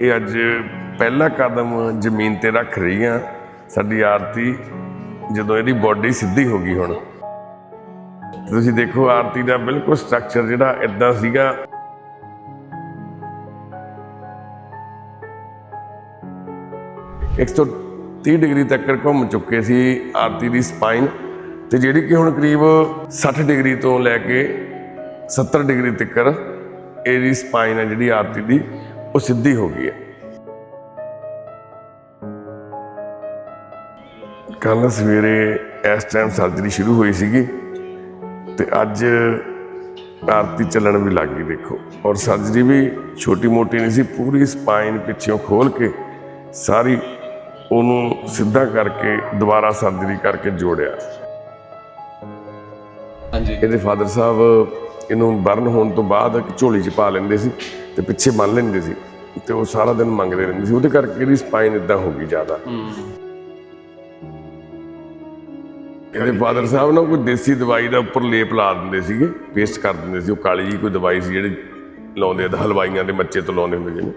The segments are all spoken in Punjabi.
ਇਹ ਅੱਜ ਪਹਿਲਾ ਕਦਮ ਜ਼ਮੀਨ ਤੇ ਰੱਖ ਰਹੀ ਆ ਸਾਡੀ ਆਰਤੀ ਜਦੋਂ ਇਹਦੀ ਬਾਡੀ ਸਿੱਧੀ ਹੋ ਗਈ ਹੁਣ। ਤੁਸੀਂ ਦੇਖੋ ਆਰਤੀ ਦਾ ਬਿਲਕੁਲ ਸਟਰਕਚਰ ਜਿਹੜਾ ਇਦਾਂ ਸੀਗਾ। ਇੱਕ ਸੌ 30 ਡਿਗਰੀ ਤੱਕ ਘੁੰਮ ਚੁੱਕੇ ਸੀ ਆਰਤੀ ਦੀ ਸਪਾਈਨ ਤੇ ਜਿਹੜੀ ਕਿ ਹੁਣ ਕਰੀਬ 60 ਡਿਗਰੀ ਤੋਂ ਲੈ ਕੇ 70 ਡਿਗਰੀ ਤੱਕ ਇਹਦੀ ਸਪਾਈਨ ਹੈ ਜਿਹੜੀ ਆਰਤੀ ਦੀ। ਉਹ ਸਿੱਧੀ ਹੋ ਗਈ ਹੈ। ਕੱਲ ਸਵੇਰੇ ਇਸ ਟਾਈਮ ਸਰਜਰੀ ਸ਼ੁਰੂ ਹੋਈ ਸੀਗੀ ਤੇ ਅੱਜ ਆਰਤੀ ਚੱਲਣ ਵੀ ਲੱਗ ਗਈ ਦੇਖੋ। ਔਰ ਸਰਜਰੀ ਵੀ ਛੋਟੀ ਮੋਟੀ ਨਹੀਂ ਸੀ ਪੂਰੀ ਸਪਾਈਨ ਪਿੱਛੋਂ ਖੋਲ ਕੇ ਸਾਰੀ ਉਹਨੂੰ ਸਿੱਧਾ ਕਰਕੇ ਦੁਬਾਰਾ ਸਰਜਰੀ ਕਰਕੇ ਜੋੜਿਆ। ਹਾਂਜੀ। ਇਹਦੇ ਫਾਦਰ ਸਾਹਿਬ ਇਹਨੂੰ ਬਰਨ ਹੋਣ ਤੋਂ ਬਾਅਦ ਇੱਕ ਝੋਲੀ 'ਚ ਪਾ ਲੈਂਦੇ ਸੀ ਤੇ ਪਿੱਛੇ ਬੰਨ ਲੈਂਦੇ ਸੀ। ਤੇ ਉਹ ਸਾਰਾ ਦਿਨ ਮੰਗਦੇ ਰਹਿੰਦੇ ਸੀ। ਉਹਦੇ ਕਰਕੇ ਇਹਦੀ ਸਪਾਈਨ ਇਦਾਂ ਹੋ ਗਈ ਜ਼ਿਆਦਾ। ਇਹਦੇ ਫਾਦਰ ਸਾਹਿਬ ਨਾ ਕੋਈ ਦੇਸੀ ਦਵਾਈ ਦਾ ਉੱਪਰ ਲੇਪ ਲਾ ਦਿੰਦੇ ਸੀਗੇ ਪੇਸਟ ਕਰ ਦਿੰਦੇ ਸੀ। ਉਹ ਕਾਲੀ ਜੀ ਕੋਈ ਦਵਾਈ ਸੀ ਜਿਹੜੀ ਲਾਉਂਦੇ ਆ ਹਲਵਾਈਆਂ ਦੇ ਮੱਚੇ ਤੋਂ ਲਾਉਂਦੇ ਹੁੰਦੇ ਜਿਹਨੂੰ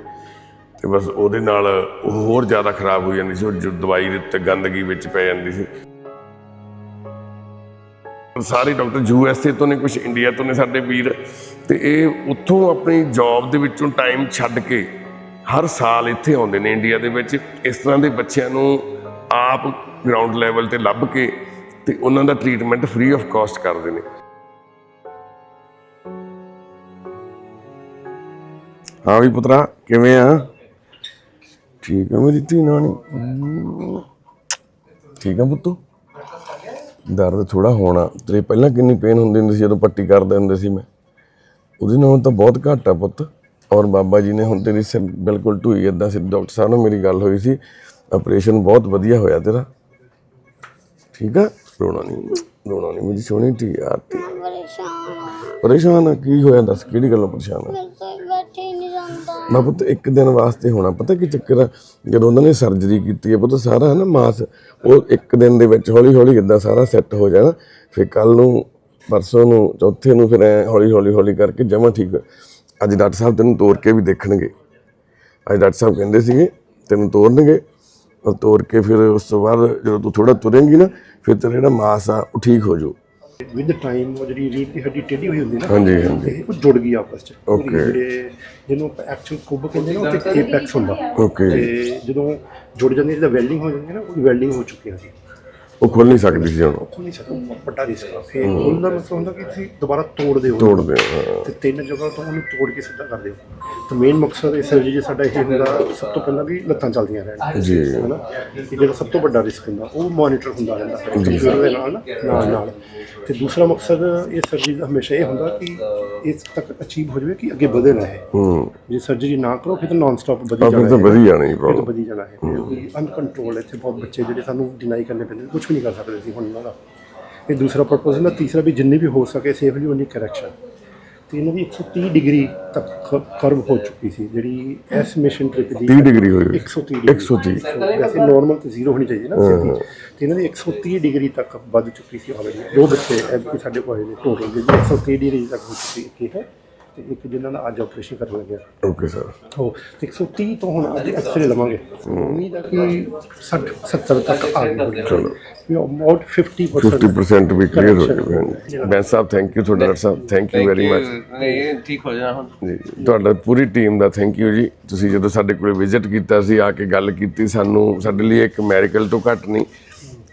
ਤੇ ਬਸ ਉਹਦੇ ਨਾਲ ਉਹ ਹੋਰ ਜ਼ਿਆਦਾ ਖਰਾਬ ਹੋ ਜਾਂਦੀ ਸੀ, ਉਹ ਜੋ ਦਵਾਈ ਦੇ ਉੱਤੇ ਗੰਦਗੀ ਵਿੱਚ ਪੈ ਜਾਂਦੀ ਸੀ। ਸਾਰੇ ਡਾਕਟਰ ਯੂ ਐਸ ਏ ਤੋਂ ਨੇ ਕੁਝ ਇੰਡੀਆ ਤੋਂ ਨੇ ਸਾਡੇ ਵੀਰ। ਤੇ ਇਹ ਉੱਥੋਂ ਆਪਣੀ ਜੌਬ ਦੇ ਵਿੱਚੋਂ ਟਾਈਮ ਛੱਡ ਕੇ ਹਰ ਸਾਲ ਇੱਥੇ ਆਉਂਦੇ ਨੇ ਇੰਡੀਆ ਦੇ ਵਿੱਚ। ਇਸ ਤਰ੍ਹਾਂ ਦੇ ਬੱਚਿਆਂ ਨੂੰ ਆਪ ਗਰਾਊਂਡ ਲੈਵਲ ਤੇ ਲੱਭ ਕੇ ਤੇ ਉਹਨਾਂ ਦਾ ਟ੍ਰੀਟਮੈਂਟ ਫ੍ਰੀ ਆਫ ਕਾਸਟ ਕਰਦੇ ਨੇ। ਹਾਂ ਵੀ ਪੁੱਤਰਾ, ਕਿਵੇਂ ਆ? ਠੀਕ ਆ ਮੇਰੀ ਧੀ ਨਾਨੀ? ਠੀਕ ਆ ਪੁੱਤੂ? ਦਰਦ ਥੋੜਾ ਹੋਣਾ। ਤੇਰੇ ਪਹਿਲਾਂ ਕਿੰਨੀ ਪੇਨ ਹੁੰਦੀ ਹੁੰਦੀ ਸੀ ਜਦੋਂ ਪੱਟੀ ਕਰਦੇ ਹੁੰਦੇ ਸੀ ਮੈਂ? ਉਹਦੇ ਨਾਲ ਤਾਂ ਬਹੁਤ ਘੱਟ ਆ ਪੁੱਤ। ਔਰ ਬਾਬਾ ਜੀ ਨੇ ਹੁਣ ਤੇਰੀ ਸਿਰ ਬਿਲਕੁਲ ਢੂਈ ਏਦਾਂ ਸੀ ਡਾਕਟਰ ਸਾਹਿਬ ਨਾਲ ਮੇਰੀ ਗੱਲ ਹੋਈ ਸੀ। ਆਪਰੇਸ਼ਨ ਬਹੁਤ ਵਧੀਆ ਹੋਇਆ ਤੇਰਾ। ਠੀਕ ਆ? ਰੋਣਾ ਨਹੀਂ ਰੋਣਾ ਨਹੀਂ ਮੇਰੀ ਸੋਹਣੀ ਧੀ ਆ ਪਰੇਸ਼ਾਨ ਪਰੇਸ਼ਾਨ ਕੀ ਹੋਇਆ ਦੱਸ, ਕਿਹੜੀ ਗੱਲੋਂ ਪਰੇਸ਼ਾਨ ਆ? ਬੈਠੇ ਨਹੀਂ ਜਾਂਦਾ ਮੈਂ ਪੁੱਤ ਇੱਕ ਦਿਨ ਵਾਸਤੇ ਹੋਣਾ, ਪਤਾ ਕੀ ਚੱਕਰ ਆ? ਜਦੋਂ ਉਹਨਾਂ ਨੇ ਸਰਜਰੀ ਕੀਤੀ ਹੈ ਪੁੱਤ ਸਾਰਾ ਹੈ ਨਾ ਮਾਸ, ਉਹ ਇੱਕ ਦਿਨ ਦੇ ਵਿੱਚ ਹੌਲੀ ਹੌਲੀ ਇਦਾਂ ਸਾਰਾ ਸੈੱਟ ਹੋ ਜਾਣਾ। ਫਿਰ ਕੱਲ ਨੂੰ, ਪਰਸੋਂ ਨੂੰ, ਚੌਥੇ ਨੂੰ ਫਿਰ ਹੌਲੀ ਹੌਲੀ ਹੌਲੀ ਕਰਕੇ ਜਮਾ ਠੀਕ ਅੱਜ ਡਾਕਟਰ ਸਾਹਿਬ ਤੈਨੂੰ ਤੋੜ ਕੇ ਵੀ ਦੇਖਣਗੇ। ਅੱਜ ਡਾਕਟਰ ਸਾਹਿਬ ਕਹਿੰਦੇ ਸੀਗੇ ਤੈਨੂੰ ਤੋੜਨਗੇ ਔਰ ਤੋੜ ਕੇ ਫਿਰ ਉਸ ਤੋਂ ਬਾਅਦ ਜਦੋਂ ਤੂੰ ਥੋੜਾ ਤੁਰੇਂਗੀ ਨਾ ਫਿਰ ਤੇਰਾ ਜਿਹੜਾ ਮਾਸ ਆ ਉਹ ਠੀਕ ਹੋ ਜਾਊ। ਵਿਦ ਟਾਈਮ ਉਹ ਜਿਹੜੀ ਰੀੜ ਦੀ ਹੱਡੀ ਟੇਢੀ ਹੋਈ ਹੁੰਦੀ ਨਾ ਹਾਂਜੀ ਹਾਂਜੀ। ਉਹ ਜੁੜ ਗਈ ਆਪਸ ਚ। Okay. ਜਿਹੜੇ ਜਿਹਨੂੰ ਐਕਚੁਅਲ ਕੁੱਬ ਕਹਿੰਦੇ ਨੇ ਉਹ ਤੇ ਏਪੈਕਸ ਹੁੰਦਾ। ਓਕੇ ਤੇ ਜਦੋਂ ਜੁੜ ਜਾਂਦੀ ਜਿਹਦਾ ਵੈਲਡਿੰਗ ਹੋ ਜਾਂਦੀ ਹੈ ਨਾ ਉਹ ਵੈਲਡਿੰਗ ਹੋ ਚੁੱਕੀ ਸੀ ਉਹ ਖੁੱਲ ਨਹੀਂ ਸਕਦੀ ਸੀ ਹੁਣ। ਉੱਥੋਂ ਨਹੀਂ ਸਕਦਾ ਵੱਡਾ ਰਿਸਕ ਆ। ਫਿਰ ਉਹਦਾ ਮਤਲਬ ਹੁੰਦਾ ਕਿ ਤੁਸੀਂ ਦੁਬਾਰਾ ਤੋੜਦੇ ਹੋ। ਤੋੜਦੇ ਹਾਂ ਤੇ ਤਿੰਨ ਜਗ੍ਹਾ ਤੋਂ ਉਹਨੂੰ ਤੋੜ ਕੇ ਸਿੱਧਾ ਕਰਦੇ ਹੋ ਤੇ ਮੇਨ ਮਕਸਦ ਇਸ ਸਰਜਰੀ ਸਾਡਾ ਇਹ ਹੁੰਦਾ ਸਭ ਤੋਂ ਪਹਿਲਾਂ ਵੀ ਲੱਤਾਂ ਚੱਲਦੀਆਂ ਰਹਿਣ। ਜੀ। ਹਨਾ? ਜਿਹੜਾ ਸਭ ਤੋਂ ਵੱਡਾ ਰਿਸਕ ਹੁੰਦਾ ਉਹ ਮੋਨੀਟਰ ਹੁੰਦਾ ਰਹਿੰਦਾ। ਕੰਪਿਊਟਰ ਦੇ ਨਾਲ ਨਾ, ਨਾਲ ਨਾਲ। ਤੇ ਦੂਸਰਾ ਮਕਸਦ ਇਹ ਸਰਜਰੀ ਦਾ ਹਮੇਸ਼ਾ ਇਹ ਹੁੰਦਾ ਕਿ ਇਸ ਤੱਕ ਅਚੀਵ ਹੋ ਜਾਵੇ ਕਿ ਅੱਗੇ ਵਧੇ ਨਾ ਹੈ। ਜੇ ਸਰਜਰੀ ਨਾ ਕਰੋ ਫਿਰ ਤਾਂ ਨਾਨ ਸਟਾਪ ਵਧੀ ਜਾਣਾ ਹੈ। ਵਧੀ ਜਾਣੀ ਪ੍ਰੋਬਲਮ ਵਧੀ ਜਾਣਾ ਹੈ। ਅਨਕੰਟਰੋਲ ਇੱਥੇ ਬਹੁਤ ਬੱਚੇ ਜਿਹੜੇ ਸਾਨੂੰ ਡਿਨਾਈ ਕਰਨੇ ਪੈਂਦੇ ਕੁਝ ਵੀ ਨਹੀਂ ਕਰ ਸਕਦੇ ਸੀ ਹੁਣ ਉਹਨਾਂ ਦਾ। ਇਹ ਦੂਸਰਾ ਪਰਪਸ ਹੁੰਦਾ ਤੀਸਰਾ ਵੀ ਜਿੰਨੀ ਵੀ ਹੋ ਸਕੇ ਸੇਫਲੀ ਉਨੀ ਕਰੈਕਸ਼ਨ ਤੇ ਇਹਨਾਂ ਦੀ 130 ਡਿਗਰੀ ਤੱਕ ਕਰਵ ਹੋ ਚੁੱਕੀ ਸੀ ਜਿਹੜੀ ਐਸ ਮਿਸ਼ਨ ਟ੍ਰਿਪ ਦੀ 30 ਡਿਗਰੀ ਹੋਈ ਹੋਈ। 130 ਡਿਗਰੀ। 130 ਵੈਸੇ ਨਾਰਮਲ ਤੇ ਜ਼ੀਰੋ ਹੋਣੀ ਚਾਹੀਦੀ ਨਾ ਸਿੱਧੀ ਤੇ ਇਹਨਾਂ ਦੀ 130 ਡਿਗਰੀ ਤੱਕ ਵੱਧ ਚੁੱਕੀ ਸੀ ਆਲਰੇਡੀ ਦੋ ਬੱਚੇ ਸਾਡੇ ਕੋਲ ਆਏ ਨੇ ਟੋਟਲ ਜਿਹੜੀ 130 ਡਿਗਰੀ ਤੱਕ ਹੋ ਚੁੱਕੀ ਹੈ। ਤੇ ਇੱਕ ਜਿਨ੍ਹਾਂ ਦਾ ਅੱਜ ਆਪਰੇਸ਼ਨ ਕਰਨ ਲੱਗਿਆ ਓਕੇ ਸਰ ਹੋ ਤੇ 130 ਤੋਂ ਹੁਣ ਅੱਜ ਐਕਸਰੇ ਲਵਾਂਗੇ। ਉਮੀਦ ਹੈ ਕਿ 60 70 ਤੱਕ ਆ ਗਏ ਚਲੋ। ਵੀ ਅਬਾਊਟ 50% 50% ਵੀ ਕਲੀਅਰ ਹੋ ਜਾਵੇ। ਬੈਂਸ ਸਾਹਿਬ ਥੈਂਕ ਯੂ ਤੁਹਾਡਾ ਸਾਹਿਬ ਥੈਂਕ ਯੂ ਵੈਰੀ ਮਚ ਨਹੀਂ ਠੀਕ ਹੋ ਜਾਣਾ ਹੁਣ। ਜੀ ਤੁਹਾਡਾ ਪੂਰੀ ਟੀਮ ਦਾ ਥੈਂਕ ਯੂ ਜੀ। ਤੁਸੀਂ ਜਦੋਂ ਸਾਡੇ ਕੋਲ ਵਿਜ਼ਿਟ ਕੀਤਾ ਸੀ ਆ ਕੇ ਗੱਲ ਕੀਤੀ ਸਾਨੂੰ ਸਾਡੇ ਲਈ ਇੱਕ ਮੈਡੀਕਲ ਤੋਂ ਘੱਟ ਨਹੀਂ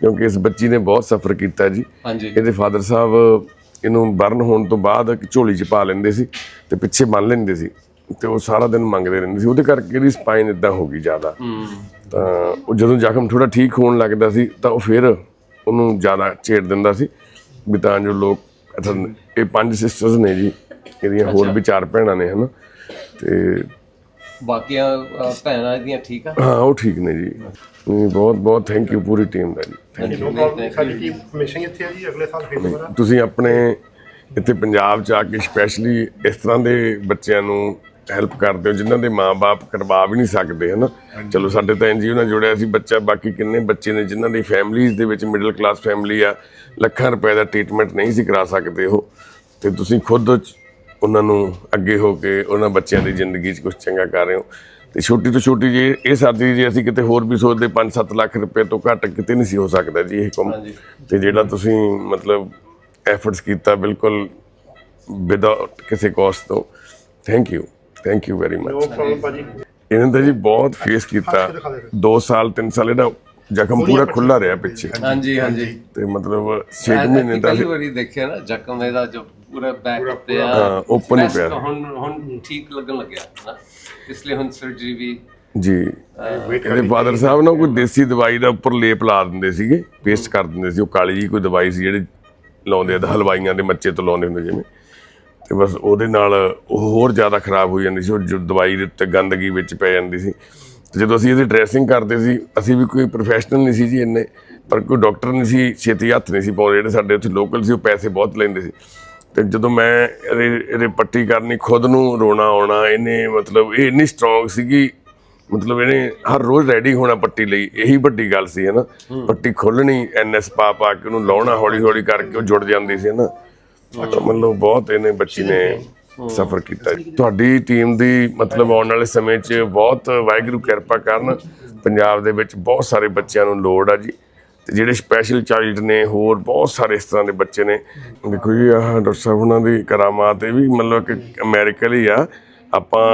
ਕਿਉਂਕਿ ਇਸ ਬੱਚੀ ਨੇ ਬਹੁਤ ਸਫਰ ਕੀਤਾ ਜੀ। ਇਹਦੇ ਫਾਦਰ ਸਾਹਿਬ ਇਹਨੂੰ ਬਰਨ ਹੋਣ ਤੋਂ ਬਾਅਦ ਇੱਕ ਝੋਲੀ 'ਚ ਪਾ ਲੈਂਦੇ ਸੀ ਤੇ ਪਿੱਛੇ ਬੰਨ ਲੈਂਦੇ ਸੀ ਤੇ ਉਹ ਸਾਰਾ ਦਿਨ ਮੰਗਦੇ ਰਹਿੰਦੇ ਸੀ। ਉਹਦੇ ਕਰਕੇ ਇਹਦੀ ਸਪਾਈਨ ਇਦਾਂ ਹੋ ਗਈ ਜ਼ਿਆਦਾ। ਤਾਂ ਉਹ ਜਦੋਂ ਜ਼ਖਮ ਥੋੜਾ ਠੀਕ ਹੋਣ ਲੱਗਦਾ ਸੀ ਤਾਂ ਉਹ ਫਿਰ ਉਹਨੂੰ ਜ਼ਿਆਦਾ ਛੇੜ ਦਿੰਦਾ ਸੀ ਵੀ ਤਾਂ ਜੋ ਲੋਕ ਇਹ ਪੰਜ ਸਿਸਟਰਸ ਨੇ ਜੀ ਇਹਦੀਆਂ ਹੋਰ ਵੀ ਚਾਰ ਭੈਣਾਂ ਨੇ ਹਨਾ। ਤੇ ਬਾਕੀਆਂ ਭੈਣਾਂ ਇਹਦੀਆਂ ਠੀਕ ਆ? ਹਾਂ ਉਹ ਠੀਕ ਨੇ ਜੀ। ਨਹੀਂ, ਬਹੁਤ ਬਹੁਤ ਥੈਂਕ ਯੂ ਪੂਰੀ ਟੀਮ ਦਾ ਜੀ। ਸਾਡੀ ਟੀਮ ਹਮੇਸ਼ਾ ਹੀ ਇੱਥੇ ਆ ਜੀ ਅਗਲੇ ਸਾਲ ਫਿਰ ਦੁਬਾਰਾ। ਤੁਸੀਂ ਆਪਣੇ ਇੱਥੇ ਪੰਜਾਬ ਚ ਆ ਕੇ ਸਪੈਸ਼ਲੀ ਇਸ ਤਰ੍ਹਾਂ ਦੇ ਬੱਚਿਆਂ ਨੂੰ ਹੈਲਪ ਕਰਦੇ ਹੋ ਜਿਨ੍ਹਾਂ ਦੇ ਮਾਪੇ ਕਰਵਾ ਵੀ ਨਹੀਂ ਸਕਦੇ ਹਨਾ? ਚਲੋ ਸਾਡੇ ਤਾਂ ਐਨਜੀਓ ਨਾਲ ਜੁੜਿਆ ਸੀ ਬੱਚਾ ਬਾਕੀ ਕਿੰਨੇ ਬੱਚੇ ਨੇ ਜਿਨ੍ਹਾਂ ਦੀ ਫੈਮਲੀਜ਼ ਦੇ ਵਿੱਚ ਮਿਡਲ ਕਲਾਸ ਫੈਮਿਲੀ ਆ ਲੱਖਾਂ ਰੁਪਏ ਦਾ ਟ੍ਰੀਟਮੈਂਟ ਨਹੀਂ ਸੀ ਕਰਾ ਸਕਦੇ ਉਹ। ਤੇ ਤੁਸੀਂ ਖੁਦ ਉਹਨਾਂ ਨੂੰ ਅੱਗੇ ਹੋ ਕੇ ਉਹਨਾਂ ਬੱਚਿਆਂ ਦੀ ਜ਼ਿੰਦਗੀ 'ਚ ਕੁਝ ਚੰਗਾ ਕਰ ਰਹੇ ਹੋ। ਤੇ ਛੋਟੀ ਤੋਂ ਛੋਟੀ ਜੇ ਇਹ ਸਰਜਰੀ ਜੇ ਅਸੀਂ ਕਿਤੇ ਹੋਰ ਵੀ ਸੋਚਦੇ 5-7 ਲੱਖ ਰੁਪਏ ਤੋਂ ਘੱਟ ਕਿਤੇ ਨਹੀਂ ਸੀ ਹੋ ਸਕਦਾ ਜੀ ਇਹ ਕੰਮ। ਤੇ ਜਿਹੜਾ ਤੁਸੀਂ ਮਤਲਬ ਐਫਰਟਸ ਕੀਤਾ ਬਿਲਕੁਲ ਵਿਦਆਊਟ ਕਿਸੇ ਕਾਸਟ ਤੋਂ। Thank you thank you very much ਇਹਨਾਂ ਤਾਂ ਜੀ ਬਹੁਤ ਫੇਸ ਕੀਤਾ। 2 ਸਾਲ 3 ਸਾਲ ਇਹਦਾ ਜ਼ਖਮ ਪੂਰਾ ਖੁੱਲਾ ਰਿਹਾ ਪਿੱਛੇ। ਹਾਂਜੀ ਹਾਂਜੀ। ਤੇ ਮਤਲਬ 6 ਮਹੀਨੇ ਦਾ ਪਹਿਲੀ ਵਾਰੀ ਦੇਖਿਆ ਨਾ ਜ਼ਖਮ ਇਹਦਾ ਜੋ ਪੂਰਾ ਬੈਕ ਤੇ ਆ। ਹਾਂ, open ਹੀ ਪਿਆ। ਹੁਣ ਹੁਣ ਠੀਕ ਲੱਗਣ ਲੱਗਿਆ ਨਾ। ਇਸ ਲਈ ਹੁਣ ਸਰਜਰੀ ਵੀ ਜੀ ਇਹਦੇ ਫਾਦਰ ਸਾਹਿਬ ਨਾ ਕੋਈ ਦੇਸੀ ਦਵਾਈ ਦਾ ਉੱਪਰ ਲੇਪ ਲਾ ਦਿੰਦੇ ਸੀਗੇ ਪੇਸਟ ਕਰ ਦਿੰਦੇ ਸੀ ਉਹ ਕਾਲੀ ਜੀ ਕੋਈ ਦਵਾਈ ਸੀ ਜਿਹੜੀ ਲਾਉਂਦੇ ਆ ਹਲਵਾਈਆਂ ਦੇ ਮੱਚੇ ਤੋਂ ਲਾਉਂਦੇ ਹੁੰਦੇ ਜਿਵੇਂ ਤੇ ਬਸ ਉਹਦੇ ਨਾਲ ਉਹ ਹੋਰ ਜ਼ਿਆਦਾ ਖਰਾਬ ਹੋ ਜਾਂਦੀ ਸੀ ਉਹ ਜੋ ਦਵਾਈ ਦੇ ਉੱਤੇ ਗੰਦਗੀ ਵਿੱਚ ਪੈ ਜਾਂਦੀ ਸੀ ਤੇ ਜਦੋਂ ਅਸੀਂ ਇਹਦੀ ਡਰੈਸਿੰਗ ਕਰਦੇ ਸੀ ਅਸੀਂ ਵੀ ਕੋਈ ਪ੍ਰੋਫੈਸ਼ਨਲ ਨਹੀਂ ਸੀ ਜੀ ਇੰਨੇ ਪਰ ਕੋਈ ਡਾਕਟਰ ਨਹੀਂ ਸੀ ਛੇਤੀ ਹੱਥ ਨਹੀਂ ਸੀ ਪਾਉਂਦੇ ਜਿਹੜੇ ਸਾਡੇ ਉੱਥੇ ਲੋਕਲ ਸੀ ਉਹ ਪੈਸੇ ਬਹੁਤ ਲੈਂਦੇ ਸੀ ਤੇ ਜਦੋਂ ਮੈਂ ਇਹਦੇ ਪੱਟੀ ਕਰਨੀ ਖੁਦ ਨੂੰ ਰੋਣਾ ਆਉਣਾ ਇਹਨੇ ਮਤਲਬ ਇਹ ਇੰਨੀ ਸਟਰੋਂਗ ਸੀਗੀ ਮਤਲਬ ਇਹਨੇ ਹਰ ਰੋਜ਼ ਰੈਡੀ ਹੋਣਾ ਪੱਟੀ ਲਈ ਇਹੀ ਵੱਡੀ ਗੱਲ ਸੀ ਹਨਾ ਪੱਟੀ ਖੋਲਣੀ ਐਨਐਸ ਪਾ ਪਾ ਕੇ ਉਹਨੂੰ ਲਾਉਣਾ ਹੌਲੀ ਹੌਲੀ ਕਰਕੇ ਉਹ ਜੁੜ ਜਾਂਦੀ ਸੀ ਹਨਾ ਮਤਲਬ ਬਹੁਤ ਇਹਨੇ ਬੱਚੀ ਨੇ ਸਫਰ ਕੀਤਾ। ਤੁਹਾਡੀ ਟੀਮ ਦੀ ਮਤਲਬ ਆਉਣ ਵਾਲੇ ਸਮੇਂ 'ਚ ਬਹੁਤ ਵਾਹਿਗੁਰੂ ਕਿਰਪਾ ਕਰਨ ਪੰਜਾਬ ਦੇ ਵਿੱਚ ਬਹੁਤ ਸਾਰੇ ਬੱਚਿਆਂ ਨੂੰ ਲੋੜ ਆ ਜੀ। ਤੇ ਜਿਹੜੇ ਸਪੈਸ਼ਲ ਚਾਈਲਡ ਨੇ ਹੋਰ ਬਹੁਤ ਸਾਰੇ ਇਸ ਤਰ੍ਹਾਂ ਦੇ ਬੱਚੇ ਨੇ। ਦੇਖੋ ਜੀ ਆਹ ਡਾਕਟਰ ਸਾਹਿਬ ਉਹਨਾਂ ਦੀ ਕਰਾਮਾਤ ਇਹ ਵੀ ਮਤਲਬ ਕਿ ਅਮਰੀਕਨ ਹੀ ਆ। ਆਪਾਂ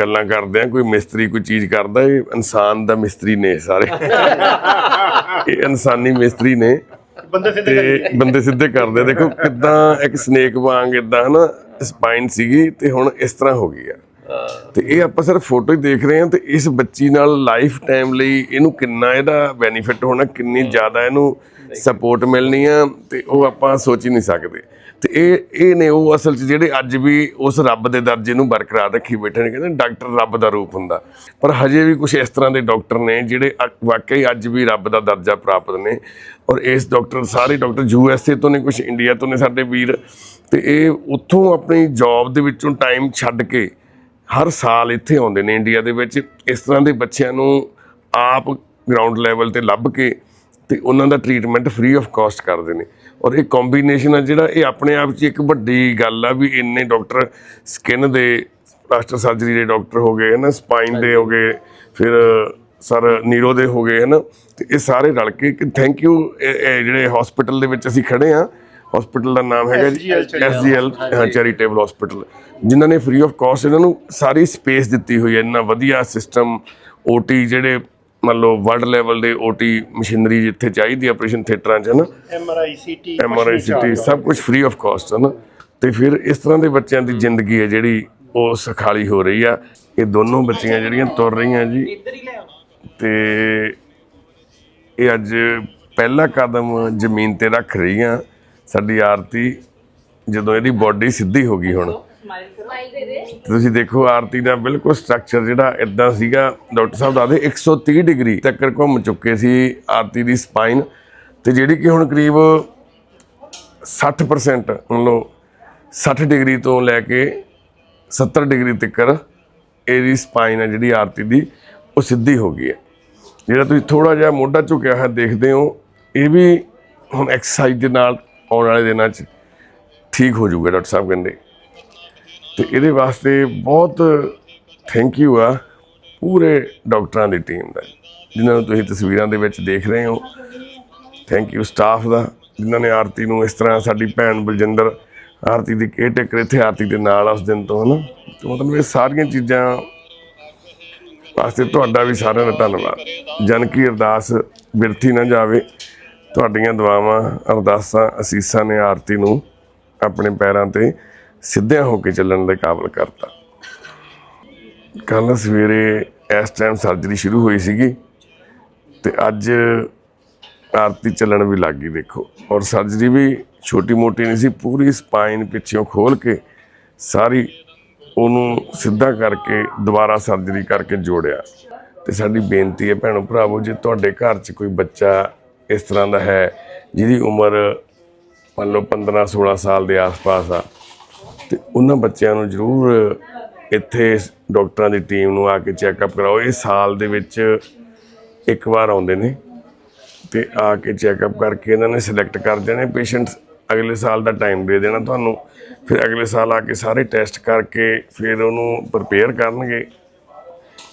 ਗੱਲਾਂ ਕਰਦੇ ਆ ਕੋਈ ਮਿਸਤਰੀ ਕੋਈ ਚੀਜ਼ ਕਰਦਾ ਇਹ ਇਨਸਾਨ ਦਾ ਮਿਸਤਰੀ ਨੇ ਸਾਰੇ। ਇਹ ਇਨਸਾਨੀ ਮਿਸਤਰੀ ਨੇ। ਬੰਦੇ ਸਿੱਧੇ ਤੇ ਬੰਦੇ ਸਿੱਧੇ ਕਰਦੇ। ਦੇਖੋ ਕਿਦਾਂ ਇੱਕ ਸਨੇਕ ਵਾਂਗ ਇਦਾਂ ਹਨਾ ਸਪਾਈਨ ਸੀਗੀ ਤੇ ਹੁਣ ਇਸ ਤਰ੍ਹਾਂ ਹੋ ਗਈ ਆ। ਤੇ ਇਹ ਆਪਾਂ ਸਿਰਫ ਫੋਟੋ ਹੀ ਦੇਖ ਰਹੇ ਹਾਂ ਤੇ ਇਸ ਬੱਚੀ ਨਾਲ ਲਾਈਫ ਟਾਈਮ ਲਈ ਇਹਨੂੰ ਕਿੰਨਾ ਇਹਦਾ ਬੈਨੀਫਿਟ ਹੋਣਾ ਕਿੰਨੀ ਜ਼ਿਆਦਾ ਇਹਨੂੰ ਸਪੋਰਟ ਮਿਲਣੀ ਆ ਤੇ ਉਹ ਆਪਾਂ ਸੋਚ ਹੀ ਨਹੀਂ ਸਕਦੇ। ਤੇ ਇਹ ਇਹ ਨੇ ਉਹ ਅਸਲ 'ਚ ਜਿਹੜੇ ਅੱਜ ਵੀ ਉਸ ਰੱਬ ਦੇ ਦਰਜੇ ਨੂੰ ਬਰਕਰਾਰ ਰੱਖੀ ਬੈਠੇ ਨੇ ਕਹਿੰਦੇ ਡਾਕਟਰ ਰੱਬ ਦਾ ਰੂਪ ਹੁੰਦਾ। ਪਰ ਹਜੇ ਵੀ ਕੁਝ ਇਸ ਤਰ੍ਹਾਂ ਦੇ ਡਾਕਟਰ ਨੇ ਜਿਹੜੇ ਵਾਕਈ ਅੱਜ ਵੀ ਰੱਬ ਦਾ ਦਰਜਾ ਪ੍ਰਾਪਤ ਨੇ ਔਰ ਇਸ ਡਾਕਟਰ ਸਾਰੇ ਡਾਕਟਰ ਯੂ ਐਸ ਏ ਤੋਂ ਨੇ ਕੁਝ ਇੰਡੀਆ ਤੋਂ ਨੇ ਸਾਡੇ ਵੀਰ ਤੇ ਇਹ ਉੱਥੋਂ ਆਪਣੀ ਜੌਬ ਦੇ ਵਿੱਚੋਂ ਟਾਈਮ ਛੱਡ ਕੇ ਹਰ ਸਾਲ ਇੱਥੇ ਆਉਂਦੇ ਨੇ ਇੰਡੀਆ ਦੇ ਵਿੱਚ। ਇਸ ਤਰ੍ਹਾਂ ਦੇ ਬੱਚਿਆਂ ਨੂੰ ਆਪ ਗਰਾਊਂਡ ਲੈਵਲ ਤੇ ਲੱਭ ਕੇ ਤੇ ਉਹਨਾਂ ਦਾ ਟ੍ਰੀਟਮੈਂਟ ਫ੍ਰੀ ਆਫ ਕਾਸਟ ਕਰਦੇ ਨੇ। ਔਰ ਇਹ ਕੰਬੀਨੇਸ਼ਨ ਆ ਜਿਹੜਾ ਇਹ ਆਪਣੇ ਆਪ 'ਚ ਇੱਕ ਵੱਡੀ ਗੱਲ ਆ ਵੀ ਇੰਨੇ ਡਾਕਟਰ ਸਕਿਨ ਦੇ ਪਲਾਸਟਰ ਸਰਜਰੀ ਦੇ ਡਾਕਟਰ ਹੋ ਗਏ ਨਾ ਸਪਾਈਨ ਦੇ ਹੋ ਗਏ ਫਿਰ ਸਰ ਨੀਰੋ ਦੇ ਹੋ ਗਏ ਹਨਾ। ਤੇ ਇਹ ਸਾਰੇ ਰਲ ਕੇ ਕਿ ਥੈਂਕ ਯੂ ਜਿਹੜੇ ਹਸਪੀਟਲ ਦੇ ਵਿੱਚ ਅਸੀਂ ਖੜੇ ਆ ਹਸਪੀਟਲ ਦਾ ਨਾਮ ਹੈਗਾ ਜੀ ਐਸਜੀਐਲ ਚੈਰੀਟੇਬਲ ਹਸਪੀਟਲ ਜਿਨ੍ਹਾਂ ਨੇ ਫ੍ਰੀ ਆਫ ਕਾਸਟ ਇਹਨਾਂ ਨੂੰ ਸਾਰੀ ਸਪੇਸ ਦਿੱਤੀ ਹੋਈ ਹੈ। ਇੰਨਾ ਵਧੀਆ ਸਿਸਟਮ ਓਟੀ ਜਿਹੜੇ ਮੰਨ ਲਓ ਵਰਲਡ ਲੈਵਲ ਦੇ ਓਟੀ ਮਸ਼ੀਨਰੀ ਜਿੱਥੇ ਚਾਹੀਦੀ ਆਪਰੇਸ਼ਨ ਥੀਏਟਰਾਂ 'ਚ ਹਨਾ ਐਮਆਰਆਈ ਸੀਟੀ ਐਮਆਰਆਈ ਸਿਟੀ ਸਭ ਕੁਝ ਫ੍ਰੀ ਆਫ ਕਾਸਟ ਹੈ ਨਾ? ਤੇ ਫਿਰ ਇਸ ਤਰ੍ਹਾਂ ਦੇ ਬੱਚਿਆਂ ਦੀ ਜ਼ਿੰਦਗੀ ਹੈ ਜਿਹੜੀ ਉਹ ਸਖਾਲੀ ਹੋ ਰਹੀ ਆ। ਇਹ ਦੋਨੋਂ ਬੱਚੀਆਂ ਜਿਹੜੀਆਂ ਤੁਰ ਰਹੀਆਂ ਜੀ। ਤੇ ਇਹ ਅੱਜ ਪਹਿਲਾ ਕਦਮ ਜ਼ਮੀਨ ਤੇ ਰੱਖ ਰਹੀਆਂ। ਸਾਡੀ ਆਰਤੀ ਜਦੋਂ ਇਹਦੀ ਬਾਡੀ ਸਿੱਧੀ ਹੋ ਗਈ ਹੁਣ। ਤੁਸੀਂ ਦੇਖੋ ਆਰਤੀ ਦਾ ਬਿਲਕੁਲ ਸਟਰਕਚਰ ਜਿਹੜਾ ਇਦਾਂ ਸੀਗਾ, ਡਾਕਟਰ ਸਾਹਿਬ ਦੱਸਦੇ 130 ਡਿਗਰੀ ਤੱਕ ਘੁੰਮ ਚੁੱਕੇ ਸੀ ਆਰਤੀ ਦੀ ਸਪਾਈਨ ਤੇ ਜਿਹੜੀ ਕਿ ਹੁਣ ਕਰੀਬ 60% ਮੰਨ ਲਓ 60 ਡਿਗਰੀ ਤੋਂ ਲੈ ਕੇ 70 ਡਿਗਰੀ ਤੱਕ ਇਹਦੀ ਸਪਾਈਨ ਹੈ ਜਿਹੜੀ ਆਰਤੀ ਦੀ, ਉਹ ਸਿੱਧੀ ਹੋ ਗਈ ਹੈ। ਜਿਹੜਾ ਤੁਸੀਂ ਥੋੜਾ ਜਿਹਾ ਮੋਢਾ ਝੁਕਿਆ ਹੈ ਦੇਖਦੇ ਹੋ, ਇਹ ਵੀ ਹੁਣ ਐਕਸਰਸਾਈਜ਼ ਦੇ ਨਾਲ ਆਉਣ ਵਾਲੇ ਦਿਨਾਂ 'ਚ ਠੀਕ ਹੋ ਜਾਊਗਾ, ਡਾਕਟਰ ਸਾਹਿਬ ਕਹਿੰਦੇ। ਤੇ ਇਹਦੇ ਵਾਸਤੇ ਬਹੁਤ ਥੈਂਕ ਯੂ ਆ ਪੂਰੇ ਡਾਕਟਰਾਂ ਦੀ ਟੀਮ ਦਾ, ਜਿਨ੍ਹਾਂ ਨੂੰ ਤੁਸੀਂ ਤਸਵੀਰਾਂ ਦੇ ਵਿੱਚ ਦੇਖ ਰਹੇ ਹੋ। ਥੈਂਕ ਯੂ ਸਟਾਫ ਦਾ, ਜਿਨ੍ਹਾਂ ਨੇ ਆਰਤੀ ਨੂੰ ਇਸ ਤਰ੍ਹਾਂ ਸਾਡੀ ਭੈਣ ਬਲਜਿੰਦਰ, ਆਰਤੀ ਦੀ ਕੇਅਰਟੇਕਰ ਇੱਥੇ ਆਰਤੀ ਦੇ ਨਾਲ ਉਸ ਦਿਨ ਤੋਂ, ਹਨਾ। ਤੇ ਮਤਲਬ ਇਹ ਸਾਰੀਆਂ ਚੀਜ਼ਾਂ ਵਾਸਤੇ ਤੁਹਾਡਾ ਵੀ ਸਾਰਿਆਂ ਦਾ ਧੰਨਵਾਦ। ਜਨ ਕੀ ਅਰਦਾਸ ਬਿਰਥੀ ਨਾ ਜਾਵੇ ਤੁਹਾਡੀਆਂ ਦੁਆਵਾਂ, ਅਰਦਾਸਾਂ, ਅਸੀਸਾਂ ਨੇ ਆਰਤੀ ਨੂੰ ਆਪਣੇ ਪੈਰਾਂ ਤੇ ਸਿੱਧਿਆਂ ਹੋ ਕੇ ਚੱਲਣ ਦੇ ਕਾਬਿਲ ਕਰਤਾ। ਕੱਲ ਸਵੇਰੇ ਇਸ ਟਾਈਮ ਸਰਜਰੀ ਸ਼ੁਰੂ ਹੋਈ ਸੀਗੀ ਤੇ ਅੱਜ ਆਰਤੀ ਚੱਲਣ ਵੀ ਲੱਗ ਗਈ ਦੇਖੋ। ਔਰ ਸਰਜਰੀ ਵੀ ਛੋਟੀ ਮੋਟੀ ਨਹੀਂ ਸੀ, ਪੂਰੀ ਸਪਾਈਨ ਪਿੱਛੋਂ ਖੋਲ ਕੇ ਸਾਰੀ ਉਹਨੂੰ ਸਿੱਧਾ ਕਰਕੇ ਦੁਬਾਰਾ ਸਰਜਰੀ ਕਰਕੇ ਜੋੜਿਆ। ਤੇ ਸਾਡੀ ਬੇਨਤੀ ਹੈ ਭੈਣੋ ਭਰਾਵੋ, ਜੇ ਤੁਹਾਡੇ ਘਰ 'ਚ ਕੋਈ ਬੱਚਾ ਇਸ ਤਰ੍ਹਾਂ ਦਾ ਹੈ, ਜਿਹਦੀ ਉਮਰ ਮੰਨ ਲਓ 15 16 ਸਾਲ ਦੇ ਆਸ-ਪਾਸ ਆ। ਤੇ ਉਹਨਾਂ ਬੱਚਿਆਂ ਨੂੰ ਜ਼ਰੂਰ ਇੱਥੇ ਡਾਕਟਰਾਂ ਦੀ ਟੀਮ ਨੂੰ ਆ ਕੇ ਚੈੱਕਅਪ ਕਰਾਓ। ਇਹ ਸਾਲ ਦੇ ਵਿੱਚ ਇੱਕ ਵਾਰ ਆਉਂਦੇ ਨੇ ਤੇ ਆ ਕੇ ਚੈੱਕਅਪ ਕਰਕੇ ਇਹਨਾਂ ਨੇ ਸਿਲੈਕਟ ਕਰ ਦੇਣੇ। ਪੇਸ਼ੈਂਟਸ ਅਗਲੇ ਸਾਲ ਦਾ ਟਾਈਮ ਦੇ ਦੇਣਾ ਤੁਹਾਨੂੰ। ਫਿਰ ਅਗਲੇ ਸਾਲ ਆ ਕੇ ਸਾਰੇ ਟੈਸਟ ਕਰਕੇ ਫਿਰ ਉਹਨੂੰ ਪ੍ਰਪੇਅਰ ਕਰਨਗੇ।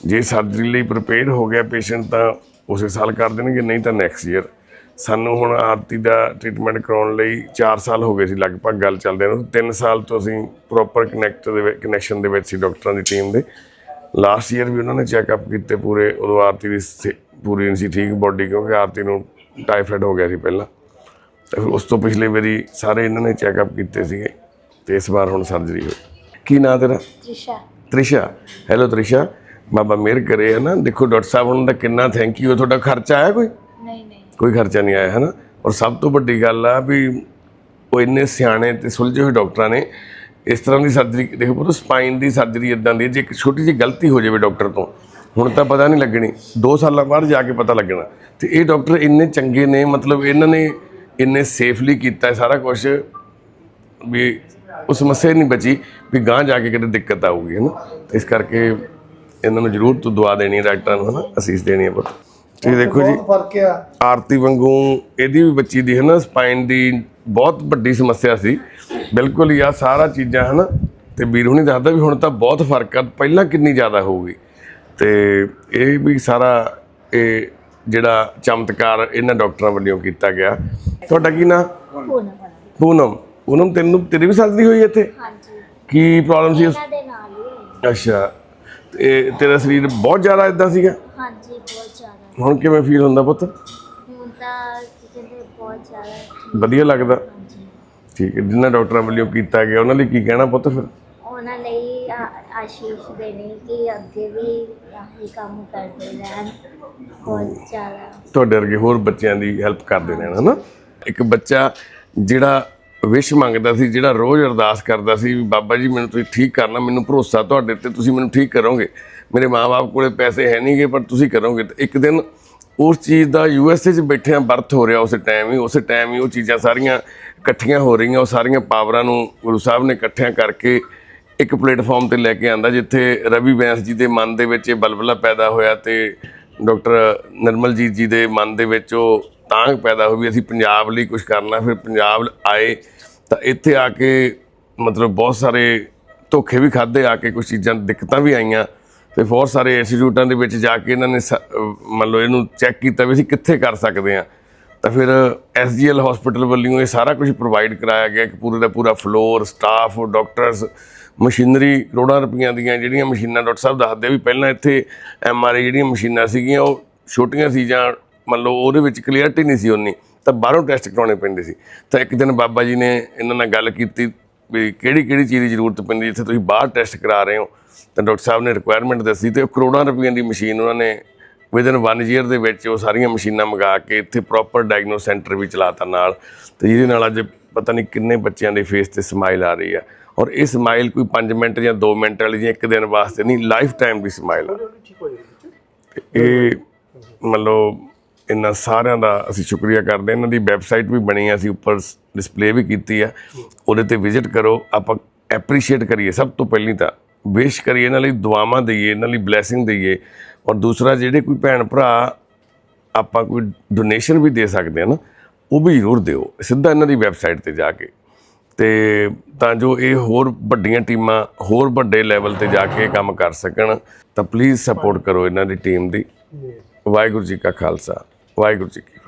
ਜੇ ਸਰਜਰੀ ਲਈ ਪ੍ਰਪੇਅਰ ਹੋ ਗਿਆ ਪੇਸ਼ੈਂਟ ਤਾਂ ਉਸੇ ਸਾਲ ਕਰ ਦੇਣਗੇ, ਨਹੀਂ ਤਾਂ ਨੈਕਸਟ ਈਅਰ ਸਾਨੂੰ ਹੁਣ ਆਰਤੀ ਦਾ ਟ੍ਰੀਟਮੈਂਟ ਕਰਾਉਣ ਲਈ 4 ਸਾਲ ਹੋ ਗਏ ਸੀ ਲਗਭਗ ਗੱਲ ਚੱਲਦੇ ਨੂੰ। 3 ਸਾਲ ਤੋਂ ਅਸੀਂ ਪ੍ਰੋਪਰ ਕਨੈਕਟ ਦੇ ਵਿੱਚ ਕਨੈਕਸ਼ਨ ਦੇ ਵਿੱਚ ਸੀ ਡਾਕਟਰਾਂ ਦੀ ਟੀਮ ਦੇ। ਲਾਸਟ ਈਅਰ ਵੀ ਉਹਨਾਂ ਨੇ ਚੈੱਕਅਪ ਕੀਤੇ ਪੂਰੇ ਉਦੋਂ ਆਰਤੀ ਦੀ ਪੂਰੀ ਨਹੀਂ ਸੀ ਠੀਕ ਬੋਡੀ ਕਿਉਂਕਿ ਆਰਤੀ ਨੂੰ ਟਾਈਫਾਇਡ ਹੋ ਗਿਆ ਸੀ ਪਹਿਲਾਂ। ਤੇ ਫਿਰ ਉਸ ਤੋਂ ਪਿਛਲੇ ਵਾਰੀ ਸਾਰੇ ਇਹਨਾਂ ਨੇ ਚੈੱਕਅਪ ਕੀਤੇ ਸੀਗੇ ਤੇ ਇਸ ਵਾਰ ਹੁਣ ਸਰਜਰੀ ਹੋਈ। ਕੀ ਨਾਂ ਤੇਰਾ? ਤ੍ਰਿਸ਼ਾ। ਤ੍ਰਿਸ਼ਾ। ਹੈਲੋ ਤ੍ਰਿਸ਼ਾ। ਬਾਬਾ ਮਿਹਰ ਕਰੇ ਹੈ ਨਾ ਦੇਖੋ ਡਾਕਟਰ ਸਾਹਿਬ ਉਹਨਾਂ ਦਾ ਕਿੰਨਾ ਥੈਂਕ ਯੂ ਤੁਹਾਡਾ ਖਰਚਾ ਆਇਆ ਕੋਈ? ਕੋਈ ਖਰਚਾ ਨਹੀਂ ਆਇਆ ਹੈ ਨਾ ਔਰ ਸਭ ਤੋਂ ਵੱਡੀ ਗੱਲ ਆ ਵੀ ਉਹ ਇੰਨੇ ਸਿਆਣੇ ਤੇ ਸੁਲਝੇ ਹੋਏ ਡਾਕਟਰਾਂ ਨੇ ਇਸ ਤਰ੍ਹਾਂ ਦੀ ਸਰਜਰੀ, ਦੇਖੋ ਪੁੱਤ, ਸਪਾਈਨ ਦੀ ਸਰਜਰੀ ਇਦਾਂ ਦੀ ਜੇ ਇੱਕ ਛੋਟੀ ਜਿਹੀ ਗਲਤੀ ਹੋ ਜਾਵੇ ਡਾਕਟਰ ਤੋਂ, ਹੁਣ ਤਾਂ ਪਤਾ ਨਹੀਂ ਲੱਗਣੀ 2 ਸਾਲਾਂ ਬਾਅਦ ਜਾ ਕੇ ਪਤਾ ਲੱਗਣਾ। ਤੇ ਇਹ ਡਾਕਟਰ ਇੰਨੇ ਚੰਗੇ ਨੇ, ਮਤਲਬ ਇਹਨਾਂ ਨੇ ਇੰਨੇ ਸੇਫਲੀ ਕੀਤਾ ਹੈ ਸਾਰਾ ਕੁਝ ਵੀ ਉਹ ਸਮੱਸਿਆ ਨਹੀਂ ਬਚੀ, ਵੀ ਗਾਂ ਜਾ ਕੇ ਕਿਤੇ ਦਿੱਕਤ ਆਊਗੀ ਹੈ ਨਾ ਇਸ ਕਰਕੇ ਇਹਨਾਂ ਨੂੰ ਜ਼ਰੂਰ ਤੂੰ ਦੁਆ ਦੇਣੀ ਹੈ ਡਾਕਟਰਾਂ ਨੂੰ ਹੈ ਨਾ ਅਸੀਸ ਦੇਣੀ ਹੈ ਪੁੱਤ। ਤੇ ਦੇਖੋ ਜੀ ਫ਼ਰਕ ਆ। ਆਰਤੀ ਵਾਂਗੂ ਇਹਦੀ ਵੀ ਬੱਚੀ ਦੀ ਹੈ ਨਾ ਸਪਾਈਨ ਦੀ ਬਹੁਤ ਵੱਡੀ ਸਮੱਸਿਆ ਸੀ। ਬਿਲਕੁਲ ਹੀ ਆ ਸਾਰਾ ਚੀਜ਼ਾਂ ਹੈ ਨਾ ਤੇ ਵੀਰ ਹੁਣੀ ਦੱਸਦਾ ਵੀ ਹੁਣ ਤਾਂ ਬਹੁਤ ਫ਼ਰਕ ਆ ਪਹਿਲਾਂ ਕਿੰਨੀ ਜ਼ਿਆਦਾ ਹੋਊਗੀ। ਤੇ ਇਹ ਵੀ ਸਾਰਾ ਇਹ ਜਿਹੜਾ ਚਮਤਕਾਰ ਇਹਨਾਂ ਡਾਕਟਰਾਂ ਵੱਲੋਂ ਕੀਤਾ ਗਿਆ। ਤੁਹਾਡਾ ਕੀ ਨਾਂ? ਪੂਨਮ। ਪੂਨਮ ਤੈਨੂੰ ਤੇਰੀ ਵੀ ਸਰਜਰੀ ਹੋਈ ਇੱਥੇ? ਹਾਂਜੀ। ਕੀ ਪ੍ਰੋਬਲਮ ਸੀ ਉਸ- ਇਹਨਾਂ ਦੇ ਨਾਲ ਹੀ ਹੋਈ। ਅੱਛਾ। ਤੇ ਤੇਰਾ ਸਰੀਰ ਬਹੁਤ ਜ਼ਿਆਦਾ ਇਦਾਂ ਸੀਗਾ? ਹੁਣ ਕਿਵੇਂ ਫੀਲ ਹੁੰਦਾ ਪੁੱਤ? ਹੁਣ ਤਾਂ ਕਹਿੰਦੇ ਬਹੁਤ ਜ਼ਿਆਦਾ ਵਧੀਆ ਲੱਗਦਾ। ਠੀਕ ਹੈ ਜਿੰਨਾ ਡਾਕਟਰਾਂ ਵੱਲੋਂ ਕੀਤਾ ਗਿਆ ਉਹਨਾਂ ਲਈ ਕੀ ਕਹਿਣਾ ਪੁੱਤ ਫਿਰ? ਉਹਨਾਂ ਲਈ ਆ- ਆਸ਼ੀਸ਼ ਦੇਣੀ ਕਿ ਅੱਗੇ ਵੀ ਆਹੀ ਕੰਮ ਕਰਦੇ ਰਹਿਣ। ਬਹੁਤ ਜ਼ਿਆਦਾ। ਤੁਹਾਡੇ ਵਰਗੇ ਹੋਰ ਬੱਚਿਆਂ ਦੀ ਹੈਲਪ ਕਰਦੇ ਰਹਿਣ ਹਨਾ? ਇੱਕ ਬੱਚਾ ਜਿਹੜਾ ਵਿਸ਼ ਮੰਗਦਾ ਸੀ, ਜਿਹੜਾ ਰੋਜ਼ ਅਰਦਾਸ ਕਰਦਾ ਸੀ, ਵੀ ਬਾਬਾ ਜੀ ਮੈਨੂੰ ਤੁਸੀਂ ਠੀਕ ਕਰਨਾ, ਮੈਨੂੰ ਭਰੋਸਾ ਤੁਹਾਡੇ ਤੇ, ਤੁਸੀਂ ਮੈਨੂੰ ਠੀਕ ਕਰੋਗੇ। ਮੇਰੇ ਮਾਪੇ ਕੋਲੇ ਪੈਸੇ ਹੈ ਨਹੀਂਗੇ ਪਰ ਤੁਸੀਂ ਕਰੋਗੇ। ਤੇ ਇੱਕ ਦਿਨ ਉਸ ਚੀਜ਼ ਦਾ ਯੂ ਐਸ ਏ 'ਚ ਬੈਠਿਆਂ ਬਰਥ ਹੋ ਰਿਹਾ ਉਸ ਟਾਈਮ ਹੀ, ਉਸ ਟਾਈਮ ਹੀ ਉਹ ਚੀਜ਼ਾਂ ਸਾਰੀਆਂ ਇਕੱਠੀਆਂ ਹੋ ਰਹੀਆਂ, ਉਹ ਸਾਰੀਆਂ ਪਾਵਰਾਂ ਨੂੰ ਗੁਰੂ ਸਾਹਿਬ ਨੇ ਇਕੱਠਿਆਂ ਕਰਕੇ ਇੱਕ ਪਲੇਟਫਾਰਮ ਤੇ ਲੈ ਕੇ ਆਂਦਾ, ਜਿੱਥੇ ਰਵੀ ਬੈਂਸ ਜੀ ਦੇ ਮਨ ਦੇ ਵਿੱਚ ਇਹ ਬਲਬਲਾ ਪੈਦਾ ਹੋਇਆ ਤੇ ਡਾਕਟਰ ਨਿਰਮਲਜੀਤ ਜੀ ਦੇ ਮਨ ਦੇ ਵਿੱਚ ਉਹ ਤਾਂਗ ਪੈਦਾ ਹੋਈ ਅਸੀਂ ਪੰਜਾਬ ਲਈ ਕੁਝ ਕਰਨਾ, ਫਿਰ ਪੰਜਾਬ ਆਏ ਤਾਂ ਇੱਥੇ ਆ ਕੇ ਮਤਲਬ ਬਹੁਤ ਸਾਰੇ ਧੋਖੇ ਵੀ ਖਾਦੇ ਆ ਕੇ ਕੁਝ ਚੀਜ਼ਾਂ, ਦਿੱਕਤਾਂ ਵੀ ਆਈਆਂ ਤੇ ਬਹੁਤ ਸਾਰੇ ਇੰਸਟੀਚਿਊਟਾਂ ਦੇ ਵਿੱਚ ਜਾ ਕੇ ਇਹਨਾਂ ਨੇ ਸ- ਅਹ ਮੰਨ ਲਓ ਇਹਨੂੰ ਚੈੱਕ ਕੀਤਾ ਵੀ ਅਸੀਂ ਕਿੱਥੇ ਕਰ ਸਕਦੇ ਹਾਂ। ਤਾਂ ਫਿਰ ਐਸਜੀਐਲ ਹਸਪੀਟਲ ਵੱਲੋਂ ਇਹ ਸਾਰਾ ਕੁਝ ਪ੍ਰੋਵਾਈਡ ਕਰਾਇਆ ਗਿਆ ਕਿ ਪੂਰੇ ਦਾ ਪੂਰਾ ਫਲੋਰ ਸਟਾਫ ਡਾਕਟਰਸ ਮਸ਼ੀਨਰੀ ਕਰੋੜਾਂ ਰੁਪਈਆਂ ਦੀਆਂ ਜਿਹੜੀਆਂ ਮਸ਼ੀਨਾਂ, ਡਾਕਟਰ ਸਾਹਿਬ ਦੱਸਦੇ ਵੀ ਪਹਿਲਾਂ ਇੱਥੇ ਐਮਆਰਆਈ ਜਿਹੜੀਆਂ ਮਸ਼ੀਨਾਂ ਸੀਗੀਆਂ, ਉਹ ਛੋਟੀਆਂ ਸੀ ਜਾਂ ਮੰਨ ਲਓ ਉਹਦੇ ਵਿੱਚ ਕਲੀਅਰਟੀ ਨਹੀਂ ਸੀ ਉਨੀ ਤਾਂ ਬਾਹਰੋਂ ਟੈਸਟ ਕਰਾਉਣੇ ਪੈਂਦੇ ਸੀ। ਤਾਂ ਇੱਕ ਦਿਨ ਬਾਬਾ ਜੀ ਨੇ ਇਹਨਾਂ ਨਾਲ ਗੱਲ ਕੀਤੀ ਵੀ ਕਿਹੜੀ ਕਿਹੜੀ ਚੀਜ਼ ਦੀ ਜ਼ਰੂਰਤ ਪੈਂਦੀ ਜਿੱਥੇ ਤੁਸੀਂ ਬਾਹਰ ਟੈਸਟ ਕਰਾ ਰਹੇ ਹੋ। ਤਾਂ ਡਾਕਟਰ ਸਾਹਿਬ ਨੇ ਰਿਕੁਆਇਰਮੈਂਟ ਦੱਸੀ ਤੇ ਉਹ ਕਰੋੜਾਂ ਰੁਪਈਆਂ ਦੀ ਮਸ਼ੀਨ ਉਹਨਾਂ ਨੇ ਵਿਦਨ 1 ਈਅਰ ਦੇ ਵਿੱਚ ਉਹ ਸਾਰੀਆਂ ਮਸ਼ੀਨਾਂ ਮੰਗਾ ਕੇ ਇੱਥੇ ਪ੍ਰੋਪਰ ਡਾਇਗਨੋਸ ਸੈਂਟਰ ਵੀ ਚਲਾਤਾ ਨਾਲ। ਤੇ ਜਿਹਦੇ ਨਾਲ ਅੱਜ ਪਤਾ ਨਹੀਂ ਕਿੰਨੇ ਬੱਚਿਆਂ ਦੇ ਫੇਸ ਤੇ ਸਮਾਈਲ ਆ ਰਹੀ ਆ। ਔਰ ਇਹ ਸਮਾਈਲ ਕੋਈ 5 ਮਿੰਟ ਜਾਂ 2 ਮਿੰਟ ਵਾਲੀ ਜਾਂ ਇੱਕ ਦਿਨ ਵਾਸਤੇ ਨਹੀਂ ਲਾਈਫ ਟਾਈਮ ਦੀ ਸਮਾਈਲ ਆ। ਇਹ ਮੰਨ ਲਓ ਇਹਨਾਂ ਸਾਰਿਆਂ ਦਾ ਅਸੀਂ ਸ਼ੁਕਰੀਆ ਕਰਦੇ ਹਾਂ। ਇਹਨਾਂ ਦੀ ਵੈਬਸਾਈਟ ਵੀ ਬਣੀ ਆ ਅਸੀਂ ਉੱਪਰ ਡਿਸਪਲੇ ਵੀ ਕੀਤੀ ਆ ਉਹਦੇ ਤੇ ਵਿਜ਼ਿਟ ਕਰੋ ਆਪਾਂ ਐਪਰੀਸ਼ੀਏਟ ਕਰੀਏ। ਸਭ ਤੋਂ ਪਹਿਲੀ ਤਾਂ ਵਿਸ਼ ਕਰੀਏ ਇਹਨਾਂ ਲਈ ਦੁਆਵਾਂ ਦਈਏ ਇਹਨਾਂ ਲਈ ਬਲੇਸਿੰਗ ਦਈਏ। ਔਰ ਦੂਸਰਾ ਜਿਹੜੇ ਕੋਈ ਭੈਣ ਭਰਾ ਆਪਾਂ ਕੋਈ ਡੋਨੇਸ਼ਨ ਵੀ ਦੇ ਸਕਦੇ ਆ ਨਾ ਉਹ ਵੀ ਜ਼ਰੂਰ ਦਿਓ। ਸਿੱਧਾ ਇਹਨਾਂ ਦੀ ਵੈਬਸਾਈਟ ਤੇ ਜਾ ਕੇ। ਤੇ ਤਾਂ ਜੋ ਇਹ ਹੋਰ ਵੱਡੀਆਂ ਟੀਮਾਂ ਹੋਰ ਵੱਡੇ ਲੈਵਲ ਤੇ ਜਾ ਕੇ ਕੰਮ ਕਰ ਸਕਣ ਤਾਂ ਪਲੀਜ਼ ਸਪੋਰਟ ਕਰੋ ਇਹਨਾਂ ਦੀ ਟੀਮ ਦੀ। ਵਾਹਿਗੁਰੂ ਜੀ ਕਾ ਖਾਲਸਾ। ਵਾਹਿਗੁਰੂ ਜੀ ਕੀ